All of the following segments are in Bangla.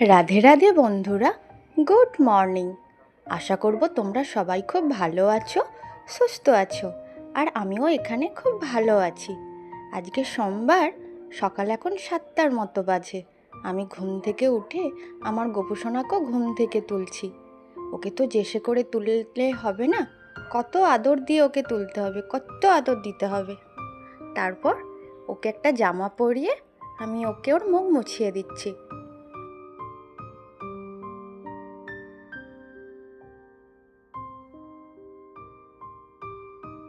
রাধে রাধে বন্ধুরা, গুড মর্নিং। আশা করব তোমরা সবাই খুব ভালো আছো, সুস্থ আছো, আর আমিও এখানে খুব ভালো আছি। আজকে সোমবার, সকাল এখন সাতটার মতো বাজে। আমি ঘুম থেকে উঠে আমার গোপুসোনাকেও ঘুম থেকে তুলছি। ওকে তো জেসে করে তুললে হবে না? কত আদর দিয়ে ওকে তুলতে হবে, কত আদর দিতে হবে। তারপর ওকে একটা জামা পরিয়ে আমি ওকে ওর মুখ মুছিয়ে দিচ্ছি।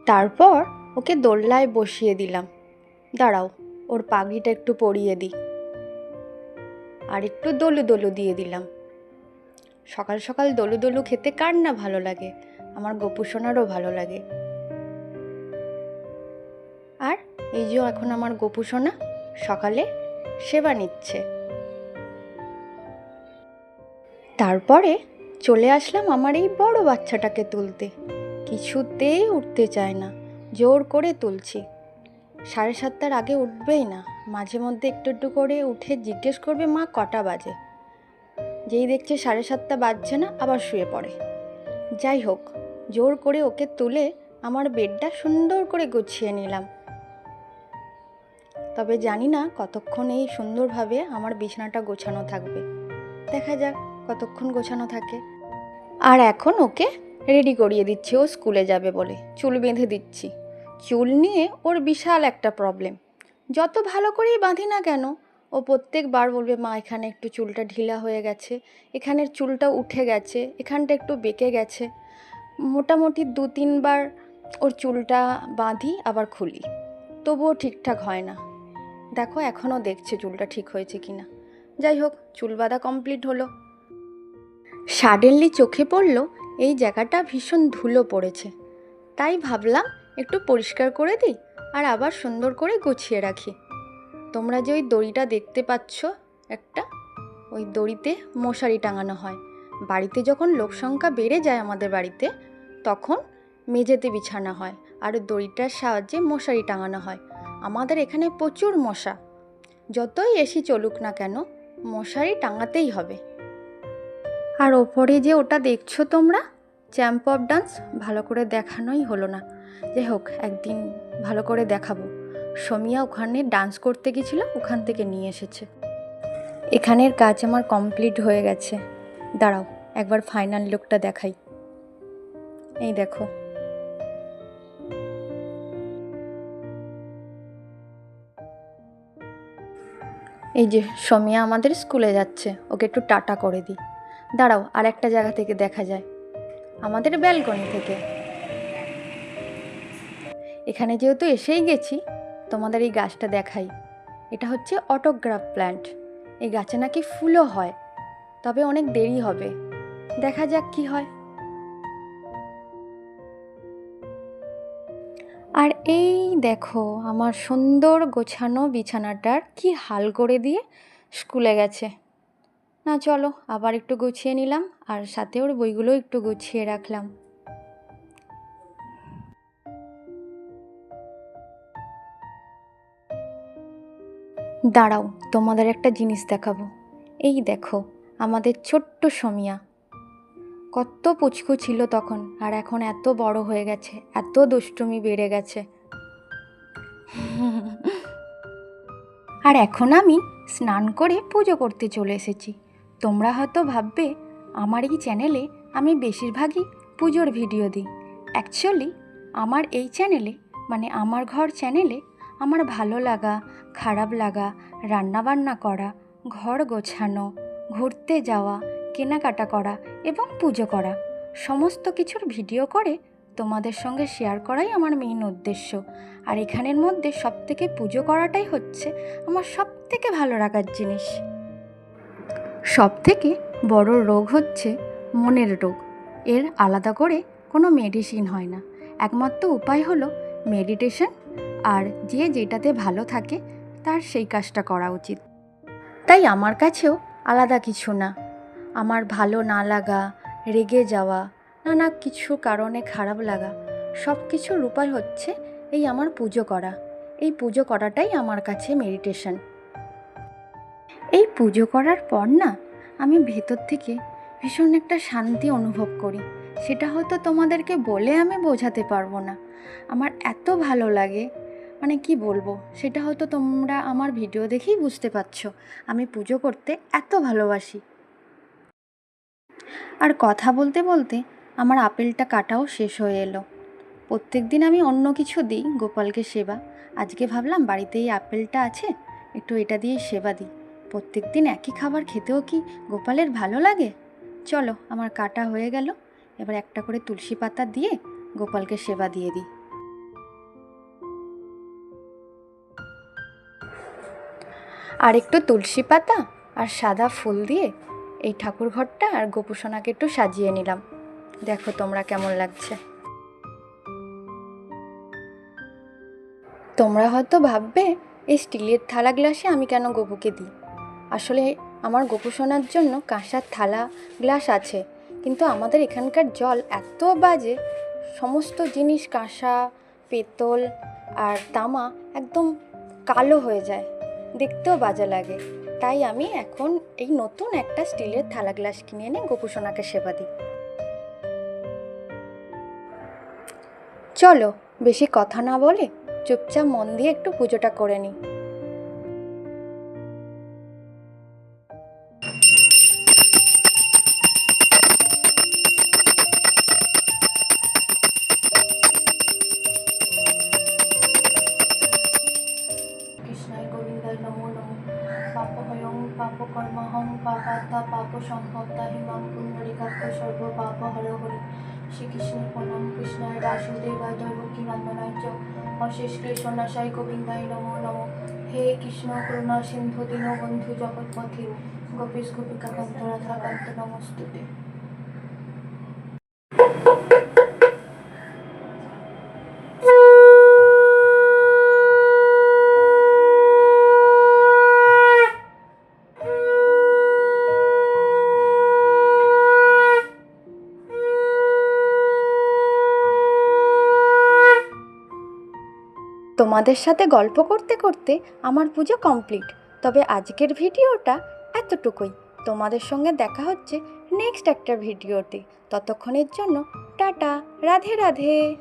তারপর ওকে দোলনায় বসিয়ে দিলাম। দাঁড়াও, ওর পাগড়িটা একটু পরিয়ে দিই। আর একটু দোলু দোলু দিয়ে দিলাম। সকাল সকাল দোলু দোলু খেতে কার না ভালো লাগে? আমার গপু সোনারও ভালো লাগে। আর এই যে এখন আমার গপু সোনা, সকালে সেবা নিচ্ছে। তারপরে চলে আসলাম আমার এই বড় বাচ্চাটাকে তুলতে। কিছুতেই উঠতে চায় না। জোর করে তুলছি। সাড়ে সাতটার আগে উঠবেই না। মাঝে মধ্যে একটু একটু করে উঠে জিজ্ঞেস করবে, মা, কটা বাজে? যেই দেখছে সাড়ে সাতটা বাজছে না, আবার শুয়ে পড়ে। যাই হোক, জোর করে ওকে তুলে আমার বেডটা সুন্দর করে গুছিয়ে নিলাম। তবে জানি না কতক্ষণ এই সুন্দরভাবে আমার বিছানাটা গোছানো থাকবে। দেখা যাক কতক্ষণ গোছানো থাকে। আর এখন ওকে রেডি করিয়ে দিচ্ছি, ও স্কুলে যাবে বলে। চুল বেঁধে দিচ্ছি। চুল নিয়ে ওর বিশাল একটা প্রবলেম যত ভালো করেই বাঁধি না কেন, ও প্রত্যেকবার বলবে, মা, এখানে একটু চুলটা ঢিলা হয়ে গেছে। এখানের চুলটা উঠে গেছে। এখানটা একটু বেঁকে গেছে। মোটামুটি দু তিনবার ওর চুলটা বাঁধি, আবার খুলি। তবুও ঠিকঠাক হয় না। দেখো, এখনও দেখছে চুলটা ঠিক হয়েছে কি না যাই হোক, চুল বাঁধা কমপ্লিট হলো। সাডেনলি চোখে পড়ল এই জায়গাটা ভীষণ ধুলো পড়েছে। তাই ভাবলাম একটু পরিষ্কার করে দিই আর আবার সুন্দর করে গুছিয়ে রাখি। তোমরা যে ওই দড়িটা দেখতে পাচ্ছ একটা, ওই দড়িতে মশারি টাঙানো হয়। বাড়িতে যখন লোক সংখ্যা বেড়ে যায় আমাদের বাড়িতে, তখন মেঝেতে বিছানা হয় আর দড়িটার সাহায্যে মশারি টাঙানো হয়। আমাদের এখানে প্রচুর মশা। যতই এসি চলুক না কেন, মশারি টাঙাতেই হবে। আর ওপরে যে ওটা দেখছ তোমরা চ্যাম্প অফ ডান্স ভালো করে দেখানোই হলো না। যাই হোক, একদিন ভালো করে দেখাবো। সমিয়া ওখানে ডান্স করতে গেছিল, ওখান থেকে নিয়ে এসেছে। এখানের কাজ আমার কমপ্লিট হয়ে গেছে। দাঁড়াও, একবার ফাইনাল লুকটা দেখাই। এই দেখো। এই যে, সমিয়া আমাদের স্কুলে যাচ্ছে, ওকে একটু টাটা করে দিই। দাঁড়াও, আর একটা জায়গা থেকে দেখা যায়। আমাদের ব্যালকনি থেকে। এখানে যেহেতু এসেই গেছি, তোমাদের এই গাছটা দেখাই। এটা হচ্ছে অটোগ্রাফ প্ল্যান্ট। এই গাছে নাকি ফুলও হয়, তবে অনেক দেরি হবে। দেখা যাক কি হয়। আর এই দেখো, আমার সুন্দর গোছানো বিছানাটার কি হাল করে দিয়ে স্কুলে গেছে। না, চলো, আবার একটু গুছিয়ে নিলাম, আর সাথে ওর বইগুলো একটু গুছিয়ে রাখলাম। দাঁড়াও, তোমাদের একটা জিনিস দেখাবো। এই দেখো, আমাদের ছোট্ট সমিয়া। কত পুচকু ছিল তখন, আর এখন এত বড় হয়ে গেছে, এত দুষ্টুমি বেড়ে গেছে। আর এখন আমি স্নান করে পুজো করতে চলে এসেছি। তোমরা হয়তো ভাববে, আমার এই চ্যানেলে আমি বেশিরভাগই পুজোর ভিডিও দিই। অ্যাকচুয়ালি আমার এই চ্যানেলে মানে আমার ঘর চ্যানেলে, আমার ভালো লাগা, খারাপ লাগা, রান্নাবান্না করা, ঘর গোছানো, ঘুরতে যাওয়া, কেনাকাটা করা এবং পুজো করা, সমস্ত কিছুর ভিডিও করে তোমাদের সঙ্গে শেয়ার করাই আমার মেইন উদ্দেশ্য। আর এখানের মধ্যে সবথেকে পুজো করাটাই হচ্ছে আমার সবথেকে ভালো লাগার জিনিস। সব থেকে বড় রোগ হচ্ছে মনের রোগ। এর আলাদা করে কোনো মেডিসিন হয় না। একমাত্র উপায় হলো মেডিটেশন আর যে যেটাতে ভালো থাকে তার সেই কাজটা করা উচিত। তাই আমার কাছেও আলাদা কিছু না। আমার ভালো না লাগা, রেগে যাওয়া, নানা কিছু কারণে খারাপ লাগা সব কিছুর উপায় হচ্ছে এই আমার পুজো করা। এই পুজো করাটাই আমার কাছে মেডিটেশন এই পুজো করার পর না, আমি ভেতর থেকে ভীষণ একটা শান্তি অনুভব করি। সেটা হয়তো তোমাদেরকে বলে আমি বোঝাতে পারব না। আমার এত ভালো লাগে। মানে কি বলব? সেটা হয়তো তোমরা আমার ভিডিও দেখেই বুঝতে পারছ। আমি পুজো করতে এত ভালোবাসি। আর কথা বলতে বলতে আমার আপেলটা কাটাও শেষ হয়ে এলো। প্রত্যেক দিন আমি অন্য কিছু দিই, গোপালকে সেবা। আজকে ভাবলাম বাড়িতে এই আপেলটা আছে, একটু এটা দিয়ে সেবা দিই। প্রত্যেক দিন একই খাবার খেতেও কি গোপালের ভালো লাগে? চলো, আমার কাটা হয়ে গেল। এবার একটা করে তুলসী পাতা দিয়ে গোপালকে সেবা দিয়ে দিই। আর একটু তুলসী পাতা আর সাদা ফুল দিয়ে এই ঠাকুর ঘরটা আর গোপুসোনাকে একটু সাজিয়ে নিলাম। দেখো তোমরা কেমন লাগছে। তোমরা হয়তো ভাববে, এই স্টিলের থালা গ্লাসে আমি কেন গোপুকে দিই? আসলে আমার গোপুসোনার জন্য কাঁসার থালা, গ্লাস আছে, কিন্তু আমাদের এখানকার জল এত বাজে, সমস্ত জিনিস কাঁসা, পেতল আর তামা একদম কালো হয়ে যায়, দেখতেও বাজে লাগে। তাই আমি এখন এই নতুন একটা স্টিলের থালা গ্লাস কিনে এনে গোপুসোনাকে সেবা দিই। চলো, বেশি কথা না বলে চুপচাপ মন দিয়ে একটু পুজোটা করে নিই। পাপকর্মহং পাপাত্মা পাপ সম্ভবতা হিমাং পুণ্ডরিকাক্ষ সর্ব পাপ হর হরি শ্রীকৃষ্ণ প্রণাম কৃষ্ণায় বাসুদেবায় দৈবকী নন্দনায় অশেষ কৃষ্ণনাশায় গোবিন্দায় নমো নমো। হে কৃষ্ণ করুণা সিন্ধু দীনবন্ধু জগৎপথে। গোপীশ গোপিকা কান্ত রাধা কান্ত নমস্তুতে। তোমাদের সাথে গল্প করতে করতে আমার পুজো কমপ্লিট। তবে আজকের ভিডিওটা এতটুকুই। তোমাদের সঙ্গে দেখা হচ্ছে নেক্সট একটা ভিডিওতে। ততক্ষণের জন্য টাটা, রাধে রাধে।